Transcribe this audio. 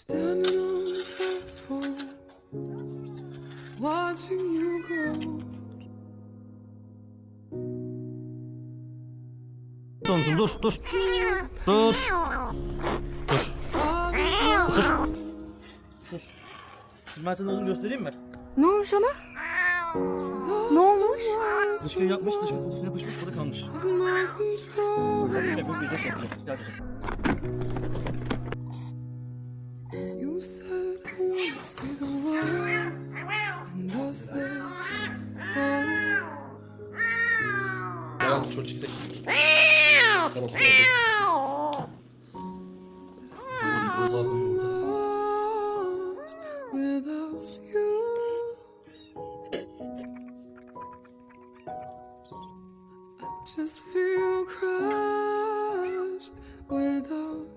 Standing on the platform, watching you go. Dur musun? Dur, dur. Dur. Dur. Isır. Isır. Şimdi ben sana onu göstereyim mi? Ne olmuş ona? Ne olmuş? Dışkıyı yapmış, dışkı dışına pışmış, burada kalmış. Bakayım yapıp yiyecek yapacak. Gel You said I wanna see the world, and I said go. Tamam çok yüksek. Tamam tamam. Lost without you. I just feel crushed without